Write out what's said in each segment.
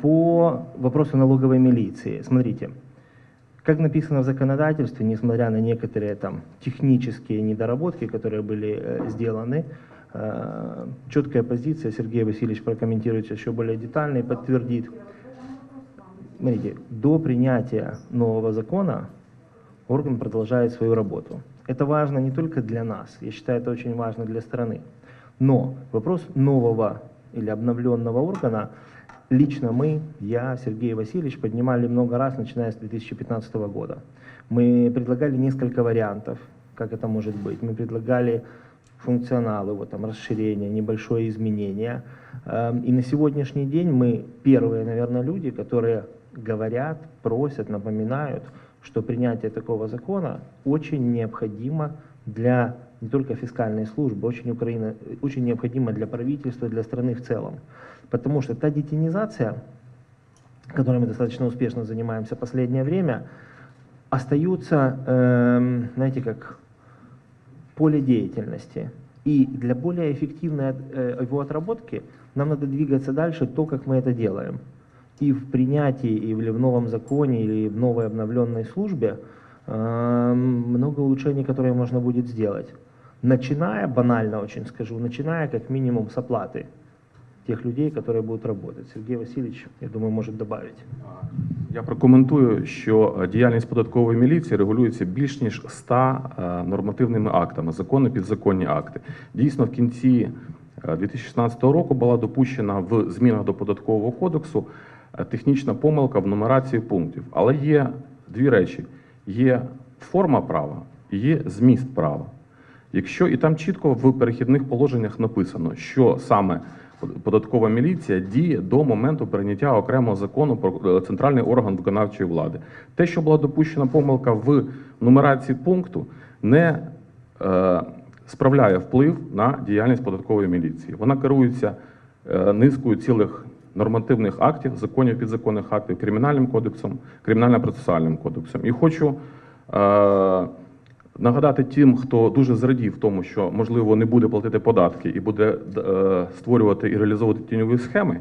По вопросу налоговой милиции. Смотрите, как написано в законодательстве, несмотря на некоторые там технические недоработки, которые были э, сделаны, э, четкая позиция, Сергей Васильевич прокомментирует еще более детально и подтвердит. Смотрите, до принятия нового закона орган продолжает свою работу. Это важно не только для нас, я считаю, это очень важно для страны. Но вопрос нового или обновленного органа лично мы, я, Сергей Васильевич, поднимали много раз, начиная с 2015 года. Мы предлагали несколько вариантов, как это может быть. Мы предлагали функционал, его там расширение, небольшое изменение. Эм, И на сегодняшний день мы первые, наверное, люди, которые говорят, просят, напоминают, что принятие такого закона очень необходимо для не только фискальной службы, очень, Украина, очень необходимо для правительства, для страны в целом. Потому что та детинизация, которой мы достаточно успешно занимаемся последнее время, остаются, эм, знаете, как поле деятельности. И для более эффективной э, его отработки нам надо двигаться дальше то, как мы это делаем. И в принятии, или в новом законе, или в новой обновленной службе эм, много улучшений, которые можно будет сделать. Начиная, банально очень скажу, начиная как минимум с оплаты тех людей, которые будут работать. Сергей Васильевич, я думаю, может добавить. Я прокоментую, що е, діяльність податкової міліції регулюється більш ніж 100 е, нормативними актами, закони, підзаконні акти. Дійсно, в кінці е, 2016 року була допущена в змінах до податкового кодексу е, технічна помилка в нумерації пунктів. Але є дві речі: є форма права і є зміст права. Якщо і там чітко в перехідних положеннях написано, що саме податкова міліція діє до моменту прийняття окремого закону про е, центральний орган виконавчої влади. Те, що була допущена помилка в нумерації пункту, не е, справляє вплив на діяльність податкової міліції. Вона керується е, низкою цілих нормативних актів, законів, підзаконних актів, кримінальним кодексом, кримінально-процесуальним кодексом. І хочу е, Нагадати тим, хто дуже зрадів тому, що можливо не буде платити податки і буде е, створювати і реалізовувати тіньові схеми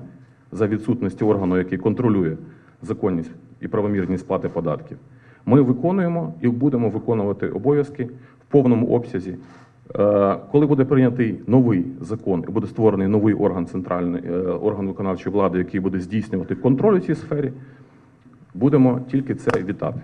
за відсутності органу, який контролює законність і правомірність сплати податків. Ми виконуємо і будемо виконувати обов'язки в повному обсязі. Е, Коли буде прийнятий новий закон і буде створений новий орган центральний е, орган виконавчої влади, який буде здійснювати контроль у цій сфері, будемо тільки це вітати.